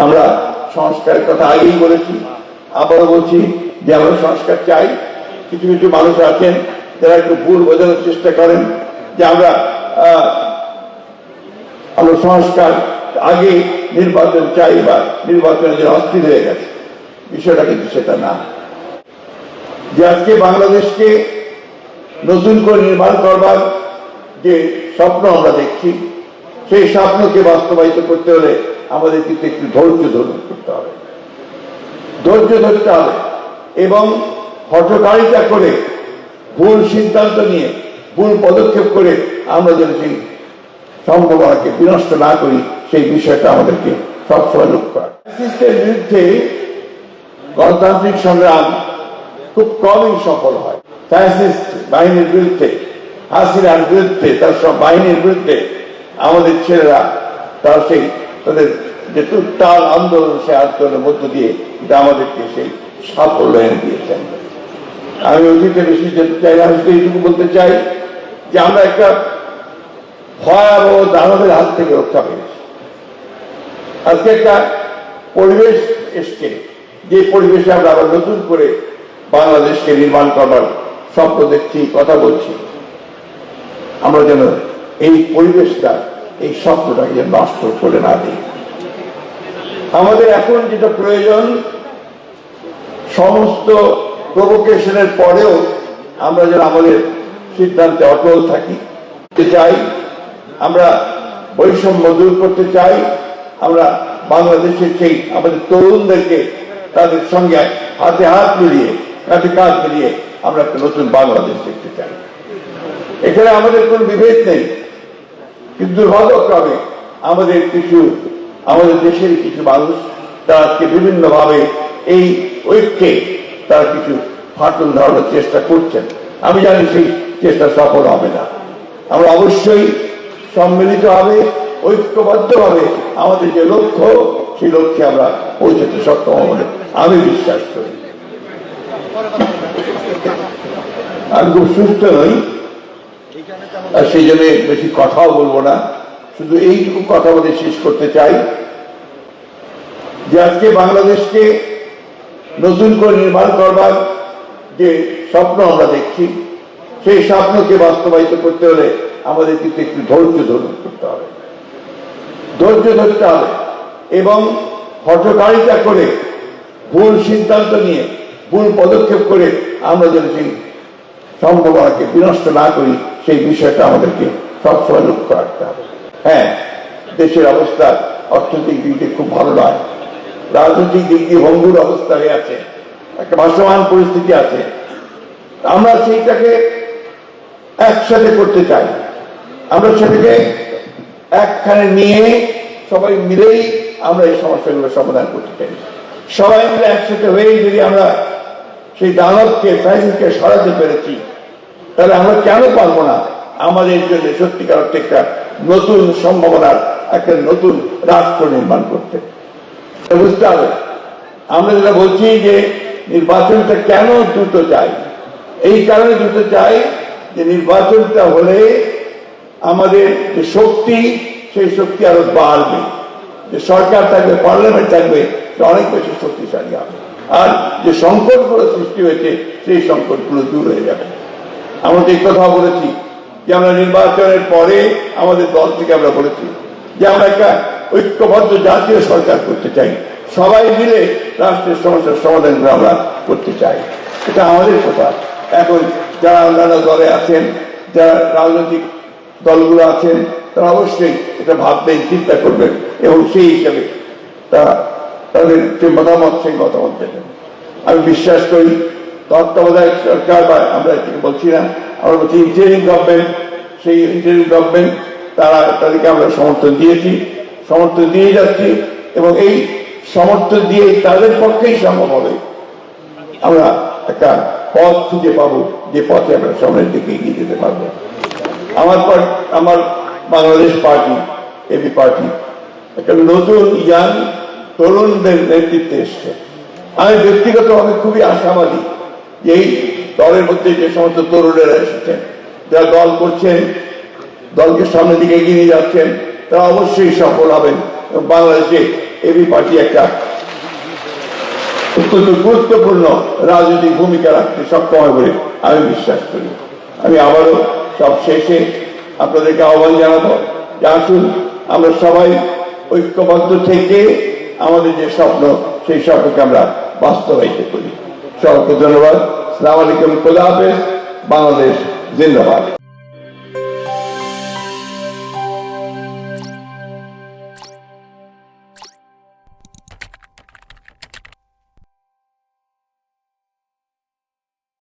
আমরা সংস্কারের কথা আগেই বলেছি। আবারও বলছি যে আমরা সংস্কার চাই। কিছু কিছু মানুষ আছেন, যারা একটু ভুল বোঝানোর চেষ্টা করেন, যে আমরা আমরা সংস্কার আগে নির্বাচন চাই বা নির্বাচনের জন্য অস্থির হয়ে গেছে। বিষয়টা কিন্তু সেটা না। যে আজকে বাংলাদেশকে নতুন করে নির্মাণ করবার যে স্বপ্ন আমরা দেখছি, সেই স্বপ্নকে বাস্তবায়িত করতে হলে আমাদের কিন্তু একটু ধৈর্য ধরুন করতে হবে। ধৈর্য ধরতে হবে এবং হঠকারিতা করে ভুল সিদ্ধান্ত নিয়ে, ভুল পদক্ষেপ করে আমরা যেন সেই সম্ভাবনাকে বিনষ্ট না করি, সেই বিষয়টা আমাদেরকে সবসময় লক্ষ্য বিরুদ্ধে গণতান্ত্রিক সংগ্রাম খুব কমই সফল হয়। ফ্যাসিস্ট বাহিনীর বিরুদ্ধে, হাসিনার বিরুদ্ধে, তার সব বাহিনীর বিরুদ্ধে আমাদের ছেলেরা তারা সেই তাদের যে তুত্তাল আন্দোলন সে আন্দোলনের মধ্য দিয়ে এটা আমাদেরকে সেই সাফল্য এনে দিয়েছেন আমি অতীতে বেশি যেতে চাই না শুধু এইটুকু বলতে চাই যে আমরা একটা ভয়াবহ দানবের হাত থেকে রক্ষা পেয়েছি। আজকে একটা পরিবেশ এসছে, যে পরিবেশে আমরা আবার নতুন করে বাংলাদেশকে নির্মাণ করবার স্বপ্ন দেখছি, কথা বলছি। আমরা যেন এই পরিবেশটা এই স্বপ্নটাকে নষ্ট করে না দিই। আমাদের এখন যেটা প্রয়োজন, সমস্ত প্রভোকেশনের পরেও আমরা যেন আমাদের সিদ্ধান্তে অটল থাকি। চাই, আমরা বৈষম্য দূর করতে চাই, আমরা বাংলাদেশের সেই আমাদের তরুণদেরকে তাদের সঙ্গে হাতে হাত মিলিয়ে কাঁধে কাঁধ মিলিয়ে আমরা একটা নতুন বাংলাদেশ দেখতে চাই। এখানে আমাদের কোনো বিভেদ নেই। দুর্ভাগ্যক্রমে আমাদের কিছু, আমাদের দেশের কিছু মানুষ তারা আজকে বিভিন্নভাবে এই ঐক্যে তারা কিছু ফাটল ধরানোর চেষ্টা করছেন। আমি জানি সেই চেষ্টা সফল হবে না। আমরা অবশ্যই সম্মিলিত হবে ঐক্যবদ্ধভাবে আমাদের যে লক্ষ্য, সেই লক্ষ্যে আমরা পৌঁছতে সক্ষম হব আমি বিশ্বাস করি। আমি খুব সুস্থ নই। আর সেই জন্য বেশি কথাও বলব না। শুধু এইটুকু কথা বলে শেষ করতে চাই যে আজকে বাংলাদেশকে নতুন করে নির্মাণ করবার যে স্বপ্ন আমরা দেখছি সেই স্বপ্নকে বাস্তবায়িত করতে হলে আমাদের কিন্তু একটু ধৈর্য ধরুন করতে হবে। ধৈর্য ধরতে হবে এবং হঠকারিতা করে ভুল সিদ্ধান্ত নিয়ে ভুল পদক্ষেপ করে আমরা যেন সেই সম্ভাবনাকে বিনষ্ট না করি। সেই বিষয়টা আমাদেরকে সবসময় লক্ষ্য রাখতে হবে। হ্যাঁ দেশের অবস্থা অর্থনৈতিক দিক দিয়ে খুব ভালো নয়। রাজনৈতিক দিক দিয়ে ভঙ্গুর অবস্থা হয়ে আছে, একটা ভাসমান পরিস্থিতি আছে। আমরা সেইটাকে একসাথে করতে চাই। আমরা সেটাকে একখানে নিয়ে সবাই মিলেই আমরা এই সমস্যাগুলো সমাধান করতে চাই। সবাই মিলে একসাথে হয়েই যদি আমরা সেই দানবকে ফ্যাসিস্টকে সরাতে পেরেছি তাহলে আমরা কেন পারব না? আমাদের জন্য সত্যিকার অর্থে একটা নতুন সম্ভাবনার, একটা নতুন রাষ্ট্র নির্মাণ করতে। বুঝতে হবে, আমরা যেটা বলছি যে নির্বাচনটা কেন দ্রুত চাই? এই কারণে দ্রুত চাই যে নির্বাচনটা হলে আমাদের যে শক্তি, সেই শক্তি আরও বাড়বে। যে সরকার থাকবে, পার্লামেন্ট থাকবে, সে অনেক বেশি শক্তিশালী হবে। আর যে সংকটগুলো সৃষ্টি হয়েছে, সেই সংকটগুলো দূর হয়ে যাবে। এই কথা বলেছি যে আমরা নির্বাচনের পরে আমাদের দল থেকে আমরা বলেছি যে আমরা একটা ঐক্যবদ্ধ জাতীয় সরকার করতে চাই। সবাই মিলে রাষ্ট্রের সমস্যার সমাধানগুলো আমরা করতে চাই। এটা আমাদের কথা। এখন যারা অন্যান্য দলে আছেন, যারা রাজনৈতিক দলগুলো আছেন, তারা অবশ্যই এটা ভাববেন, চিন্তা করবেন এবং সেই হিসাবে তারা তাদের যে মতামত, সেই মতামত দেবেন। আমি বিশ্বাস করি তত্ত্বাবধায়ক সরকার বা আমরা এটাকে বলছি না, আমরা বলছি ইন্টারিম গভর্নমেন্ট সেই ইন্টারিম গভর্নমেন্ট তারা তাদেরকে আমরা সমর্থন দিয়েছি, সমর্থন দিয়ে যাচ্ছি এবং এই সমর্থন দিয়ে তাদের পক্ষেই সম্ভব হবে। আমরা একটা পথ খুঁজে পাবো, যে পথে আমরা সামনের দিকে এগিয়ে যেতে পারব। আমার আমার বাংলাদেশ পার্টি এবি পার্টি একটা নতুন ইয়াং তরুণদের নেতৃত্বে এসছে। আমি ব্যক্তিগতভাবে খুবই আশাবাদী এই দলের মধ্যে যে সমস্ত তরুণেরা এসেছেন, যারা দল করছেন, দলকে সামনের দিকে এগিয়ে নিয়ে যাচ্ছেন, তারা অবশ্যই সফল হবেন বাংলাদেশে এবি পার্টি একটা অত্যন্ত গুরুত্বপূর্ণ রাজনৈতিক ভূমিকা রাখতে সক্ষম হবে বলে আমি বিশ্বাস করি। আমি আবারও সব শেষে আপনাদেরকে আহ্বান জানাব যে আসুন, আমরা সবাই ঐক্যবদ্ধ থেকে আমাদের যে স্বপ্ন, সেই স্বপ্নকে আমরা বাস্তবায়িত করি। সবাইকে ধন্যবাদ। সালাম আলাইকুম। খোদা হাফেজ। বাংলাদেশ জিন্দাবাদ।